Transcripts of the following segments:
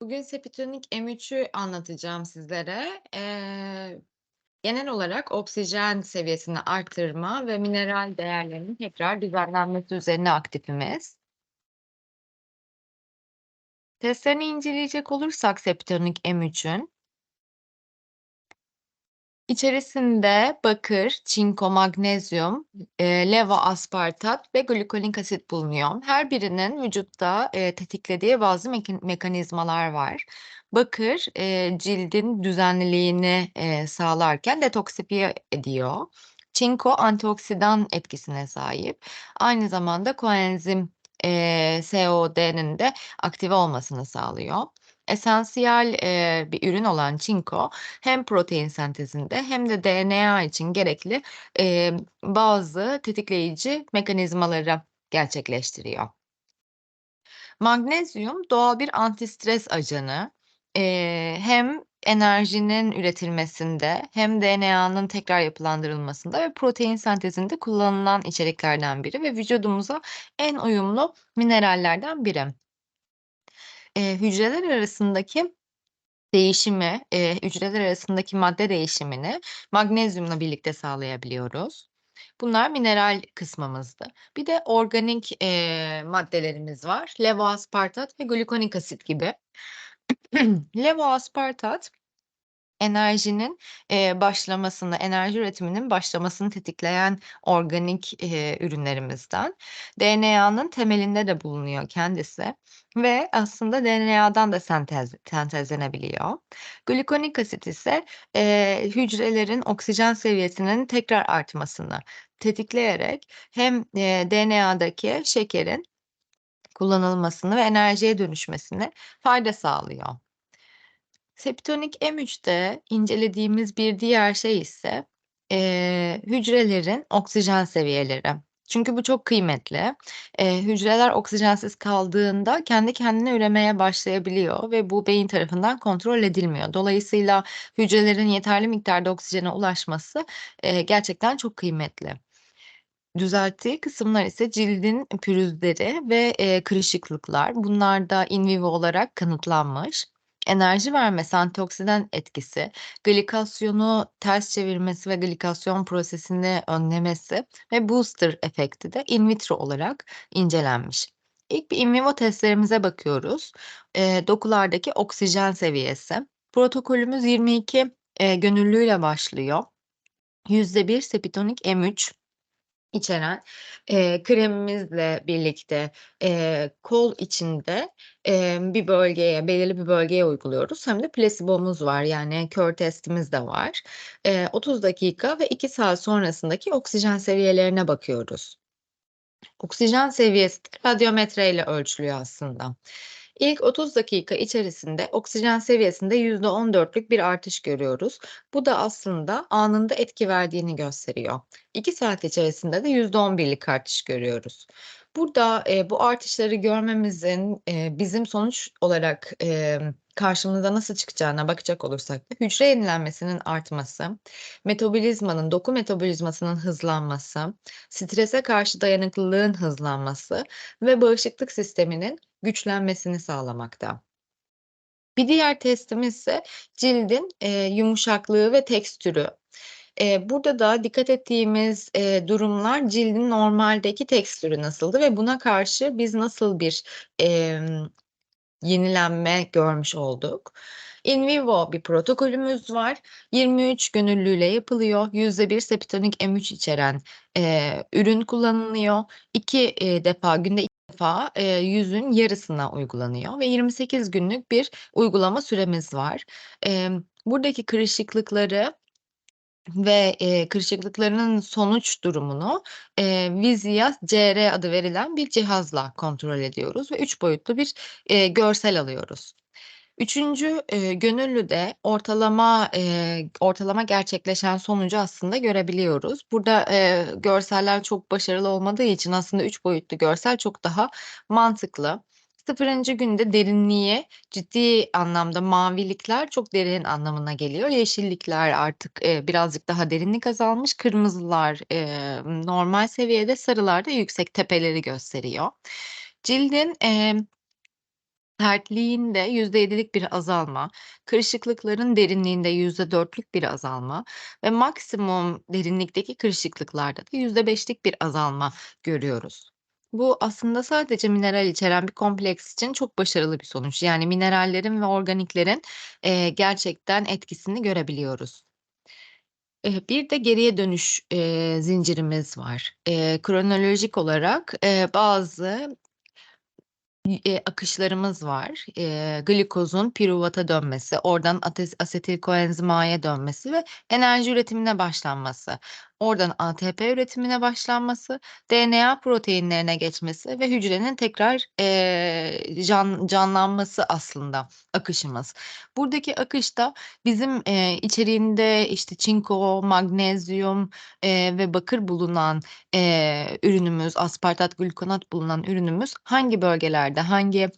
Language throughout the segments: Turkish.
Bugün Sepitonik M3'ü anlatacağım sizlere. Eee, genel olarak oksijen seviyesini arttırma ve mineral değerlerinin tekrar düzenlenmesi üzerine aktifimiz. Testlerini inceleyecek olursak Sepitonik M3'ün İçerisinde bakır, çinko, magnezyum, eee, leva aspartat ve glikolik asit bulunuyor. Her birinin vücutta, eee, tetiklediği bazı mekin mekanizmalar var. Bakır, eee, cildin düzenliliğini, eee, sağlarken detoksifiye ediyor. Çinko antioksidan etkisine sahip. Aynı zamanda koenzim, eee, SOD'nin de aktive olmasını sağlıyor. Esansiyel, eee, bir ürün olan çinko hem protein sentezinde hem de DNA için gerekli, eee, bazı tetikleyici mekanizmaları gerçekleştiriyor. Magnezyum doğal bir antistres ajanı. Eee, hem enerjinin üretilmesinde hem DNA'nın tekrar yapılandırılmasında ve protein sentezinde kullanılan içeriklerden biri ve vücudumuza en uyumlu minerallerden biri. Eee, hücreler arasındaki değişimi, eee, hücreler arasındaki madde değişimini magnezyumla birlikte sağlayabiliyoruz. Bunlar mineral kısmımızdı. Bir de organik, eee, maddelerimiz var. Levoaspartat ve glikonik asit gibi. Levoaspartat enerjinin, eee, başlamasını, enerji üretiminin başlamasını tetikleyen organik, eee, ürünlerimizden. DNA'nın temelinde de bulunuyor kendisi ve aslında DNA'dan da sentez sentezlenebiliyor. Glikonik asit ise, eee, hücrelerin oksijen seviyesinin tekrar artmasını tetikleyerek hem, eee, DNA'daki şekerin kullanılmasını ve enerjiye dönüşmesine fayda sağlıyor. Septonik M3'te incelediğimiz bir diğer şey ise, eee, hücrelerin oksijen seviyeleri. Çünkü bu çok kıymetli. Eee, hücreler oksijensiz kaldığında kendi kendine üremeye başlayabiliyor ve bu beyin tarafından kontrol edilmiyor. Dolayısıyla hücrelerin yeterli miktarda oksijene ulaşması, eee, gerçekten çok kıymetli. Düzelttiği kısımlar ise cildin pürüzleri ve, eee, kırışıklıklar. Bunlar da in vivo olarak kanıtlanmış. Enerji vermesi, antioksidan etkisi, glikasyonu ters çevirmesi ve glikasyon prosesini önlemesi ve booster efekti de in vitro olarak incelenmiş. İlk bir in vivo testlerimize bakıyoruz. Eee, dokulardaki oksijen seviyesi. Protokolümüz 22, eee, gönüllüyle başlıyor. %1 Sepitonik M3 içeren, eee, kremimizle birlikte, eee, kol içinde, emm, bir bölgeye, belirli bir bölgeye uyguluyoruz. Hem de plasibomuz var, yani kör testimiz de var. Eee, 30 dakika ve 2 saat sonrasındaki oksijen seviyelerine bakıyoruz. Oksijen seviyesi radyometreyle ölçülüyor aslında. İlk 30 dakika içerisinde oksijen seviyesinde %14'lük bir artış görüyoruz. Bu da aslında anında etki verdiğini gösteriyor. 2 saat içerisinde de %11'lik artış görüyoruz. Burada, eee, bu artışları görmemizin, eee, bizim sonuç olarak, emm, karşımıza nasıl çıkacağına bakacak olursak hücre yenilenmesinin artması, metabolizmanın, doku metabolizmasının hızlanması, strese karşı dayanıklılığın hızlanması ve bağışıklık sisteminin güçlenmesini sağlamakta. Bir diğer testimiz ise cildin, eee, yumuşaklığı ve tekstürü. Eee, burada da dikkat ettiğimiz, eee, durumlar cildin normaldeki tekstürü nasıldı ve buna karşı biz nasıl bir, emm, yenilenme görmüş olduk. In vivo bir protokolümüz var. 23 gönüllüyle yapılıyor. %1 Sepitonik M3 içeren, eee, ürün kullanılıyor. 2, eee, defa, günde 2 defa, eee, yüzün yarısına uygulanıyor ve 28 günlük bir uygulama süremiz var. Emm, buradaki kırışıklıkları ve, eee, kırışıklıklarının sonuç durumunu, eee, Vizia CR adı verilen bir cihazla kontrol ediyoruz ve 3 boyutlu bir, eee, görsel alıyoruz. 3'üncü, eee, gönüllüde ortalama, eee, ortalama gerçekleşen sonucu aslında görebiliyoruz. Burada, eee, görseller çok başarılı olmadığı için aslında 3 boyutlu görsel çok daha mantıklı. 0'ıncı günde derinliği ciddi anlamda mavilikler çok derin anlamına geliyor. Yeşillikler artık, eee, birazcık daha derinlik azalmış. Kırmızılar, eee, normal seviyede, sarılar da yüksek tepeleri gösteriyor. Cildin, emm Sertliğinde %7'lik bir azalma, kırışıklıkların derinliğinde %4'lük bir azalma ve maksimum derinlikteki kırışıklıklarda da %5'lik bir azalma görüyoruz. Bu aslında sadece mineral içeren bir kompleks için çok başarılı bir sonuç. Yani minerallerin ve organiklerin, eee, gerçekten etkisini görebiliyoruz. Eee, bir de geriye dönüş, eee, zincirimiz var. Eee, kronolojik olarak, eee, bazı İ eee, akışlarımız var. Eee, glikozun piruvata dönmesi, oradan ates asetil koenzim A'ya dönmesi ve enerji üretimine başlanması. Oradan ATP üretimine başlanması, DNA proteinlerine geçmesi ve hücrenin tekrar, eee, can canlanması aslında akışımız. Buradaki akışta bizim, eee, içeriğinde, işte, çinko, magnezyum, eee, ve bakır bulunan, eee, ürünümüz, aspartat, glukonat bulunan ürünümüz hangi bölgelerde, hangi,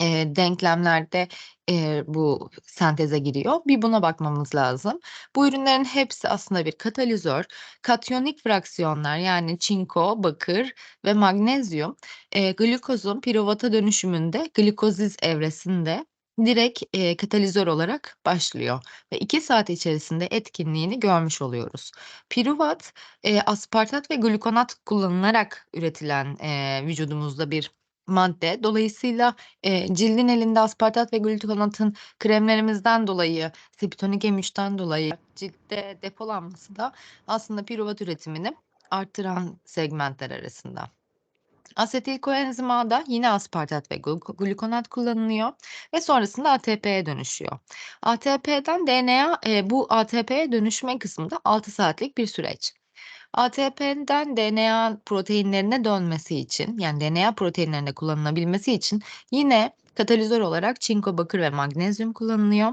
eee, denklemlerde, eee, bu senteze giriyor? Bir buna bakmamız lazım. Bu ürünlerin hepsi aslında bir katalizör. Katyonik fraksiyonlar yani çinko, bakır ve magnezyum, eee, glukozun piruvata dönüşümünde glikoziliz evresinde direkt, eee, katalizör olarak başlıyor ve 2 saat içerisinde etkinliğini görmüş oluyoruz. Piruvat, eee, aspartat ve glukonat kullanılarak üretilen, eee, vücudumuzda bir madde. Dolayısıyla, eee, cildin elinde aspartat ve glukonatın kremlerimizden dolayı, Sipitonik M3'ten dolayı ciltte depolanması da aslında piruvat üretimini arttıran segmentler arasında. Asetil koenzim A'da yine aspartat ve gluko glukonat kullanılıyor ve sonrasında ATP'ye dönüşüyor. ATP'den DNA, eee, bu ATP'ye dönüşme kısmı da 6 saatlik bir süreç. ATP'den DNA proteinlerine dönmesi için, yani DNA proteinlerinde kullanılabilmesi için yine katalizör olarak çinko, bakır ve magnezyum kullanılıyor.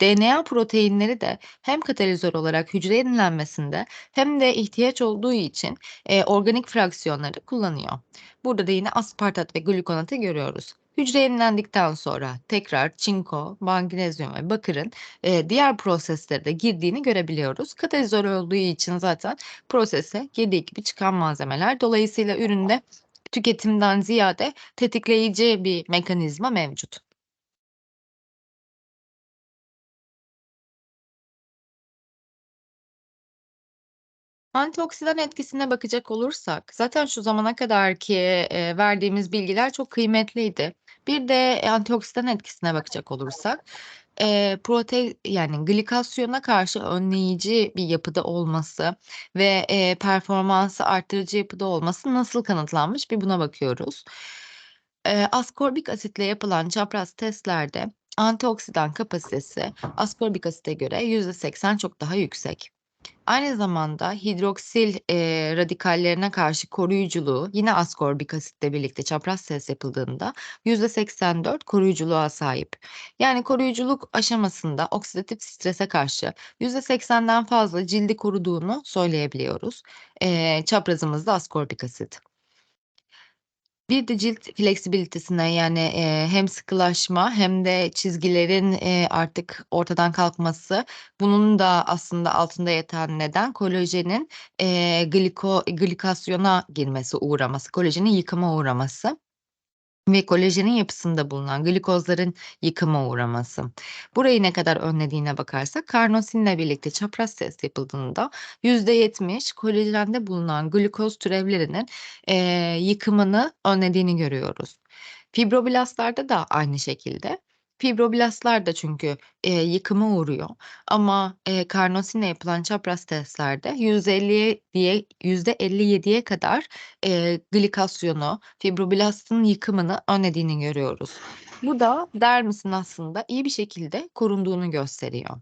DNA proteinleri de hem katalizör olarak hücre yenilenmesinde hem de ihtiyaç olduğu için, eee, organik fraksiyonları kullanıyor. Burada da yine aspartat ve glukonatı görüyoruz. Hücre yenilendikten sonra tekrar çinko, magnezyum ve bakırın, eee, diğer proseslere de girdiğini görebiliyoruz. Katalizör olduğu için zaten prosese girdiği gibi çıkan malzemeler. Dolayısıyla üründe tüketimden ziyade tetikleyici bir mekanizma mevcut. Antioksidan etkisine bakacak olursak, zaten şu zamana kadarki, eee, verdiğimiz bilgiler çok kıymetliydi. Bir de antioksidan etkisine bakacak olursak, eee, prote yani glikasyona karşı önleyici bir yapıda olması ve, eee, performansı arttırıcı yapıda olması nasıl kanıtlanmış bir buna bakıyoruz. Eee, askorbik asitle yapılan çapraz testlerde antioksidan kapasitesi ascorbik asite göre %80 çok daha yüksek. Aynı zamanda hidroksil, eee, radikallerine karşı koruyuculuğu yine askorbik asitle birlikte çapraz test yapıldığında %84 koruyuculuğa sahip. Yani koruyuculuk aşamasında oksidatif strese karşı %80'den fazla cildi koruduğunu söyleyebiliyoruz. Eee, çaprazımızda askorbik asit. Bir de cilt fleksibilitesine yani, eee, hem sıkılaşma hem de çizgilerin, eee, artık ortadan kalkması. Bunun da aslında altında yatan neden kolajenin, eee, gliko glikasyona girmesi, uğraması, kolajenin yıkıma uğraması ve kolajenin yapısında bulunan glikozların yıkıma uğraması. Burayı ne kadar önlediğine bakarsak karnosinle birlikte çapraz test yapıldığında %70 kolajende bulunan glikoz türevlerinin, eee, yıkımını önlediğini görüyoruz. Fibroblastta da aynı şekilde. Fibroblaslar da çünkü, eee, yıkıma uğruyor ama, eee, karnosinle yapılan çapraz testlerde %50'ye diye %57'ye kadar, eee, glikasyonu, fibroblastın yıkımını önlediğini görüyoruz. Bu da dermisin aslında iyi bir şekilde korunduğunu gösteriyor.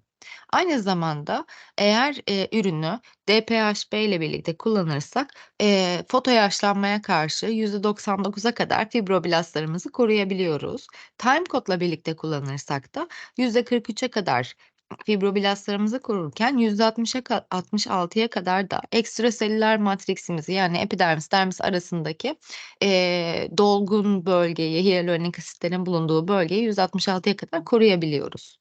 Aynı zamanda eğer, eee, ürünü DPHP ile birlikte kullanırsak, eee, fotoyaşlanmaya karşı %99'a kadar fibroblastlarımızı koruyabiliyoruz. Timecode'la birlikte kullanırsak da %43'e kadar fibroblastlarımızı korurken %60'a ka 66'ya kadar da ekstraselüler matriksimizi yani epidermis, dermis arasındaki, eee, dolgun bölgeyi, hyaluronik asitlerin bulunduğu bölgeyi %66'ya kadar koruyabiliyoruz.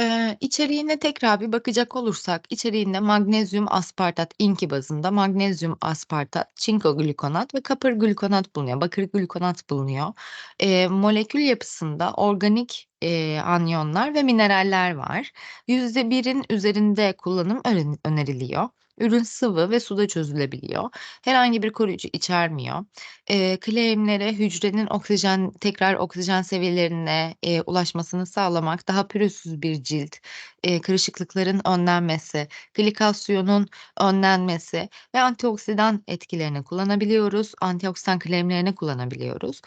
Eee, içeriğine tekrar bir bakacak olursak içeriğinde magnezyum aspartat, INKİ bazında magnezyum aspartat, çinko glikonat ve kapır glikonat bulunuyor, bakır glikonat bulunuyor. Eee, molekül yapısında organik, eee, anyonlar ve mineraller var. %1'in üzerinde kullanım öneriliyor. Ürün sıvı ve suda çözülebiliyor. Herhangi bir koruyucu içermiyor. Eee, claim'lere hücrenin oksijen tekrar oksijen seviyelerine, eee, ulaşmasını sağlamak, daha pürüzsüz bir cilt, eee, kırışıklıkların önlenmesi, glikasyonun önlenmesi ve antioksidan etkilerini kullanabiliyoruz. Antioksidan claim'lerini kullanabiliyoruz.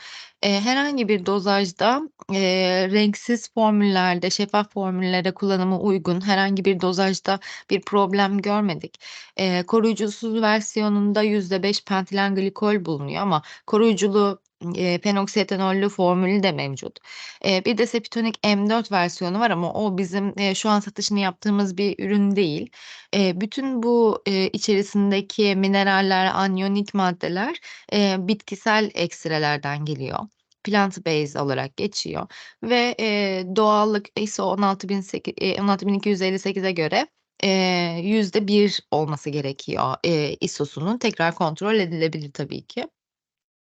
Eee, herhangi bir dozajda, eee, renksiz formüllerde, şeffaf formüllere kullanıma uygun herhangi bir dozajda bir problem görmedik. Eee, koruyucusuz versiyonunda %5 pentilen glikol bulunuyor ama koruyuculu, eee, penoksietanol'lü formülü de mevcut. Eee, bir de Sepitonik M4 versiyonu var ama o bizim, eee, şu an satışını yaptığımız bir ürün değil. Eee, bütün bu, eee, içerisindeki mineraller, anyonik maddeler, eee, bitkisel ekstrelerden geliyor. Plant based olarak geçiyor ve, eee, doğallık ISO 16008 eee, 16258'e göre, eee, %1 olması gerekiyor, eee, ISO'sunun. Tekrar kontrol edilebilir tabii ki.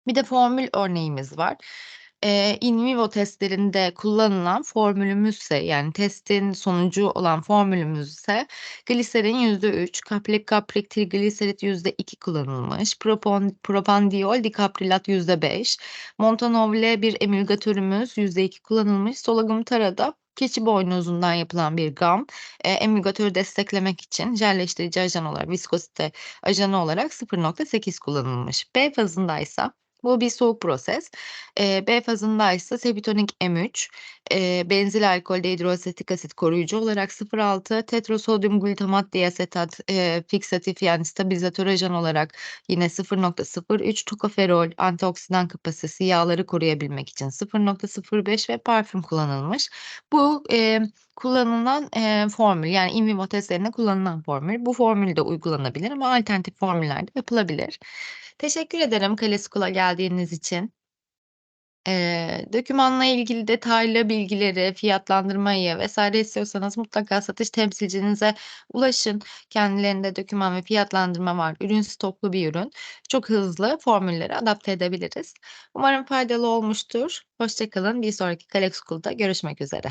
Bir de formül örneğimiz var. Eee, in vivo testlerinde kullanılan formülümüzse, yani testin sonucu olan formülümüzse gliserin %3, kaplik kaplik trigliserit %2 kullanılmış, propon propandiol dikaprilat %5, montanol bir emülgatörümüz %2 kullanılmış, Solaglutara keçi boynuzundan yapılan bir gam, eee, emülgatörü desteklemek için jelleştirici ajan olarak, viskozite ajanı olarak 0.8 kullanılmış. B fazındaysa bu bir soğuk proses. Eee, B fazındaysa Sepitonik M3, eee, benzil alkol dehidroasetik asit koruyucu olarak 0.6, tetrasodyum glutamat diasetat, eee, fiksatif yani stabilizatör ajan olarak yine 0.03, tokoferol antioksidan kapasitesi yağları koruyabilmek için 0.05 ve parfüm kullanılmış. Bu, eee, kullanılan, eee, formül yani in vivo testlerinde kullanılan formül. Bu formül de uygulanabilir ama alternatif formüller de yapılabilir. Teşekkür ederim Kale School'a geldiğiniz için. Eee, dokümanla ilgili detaylı bilgileri, fiyatlandırmayı vs. istiyorsanız mutlaka satış temsilcinize ulaşın. Kendilerinde doküman ve fiyatlandırma var. Ürün stoklu bir ürün. Çok hızlı formülleri adapte edebiliriz. Umarım faydalı olmuştur. Hoşça kalın. Bir sonraki Kale School'da görüşmek üzere.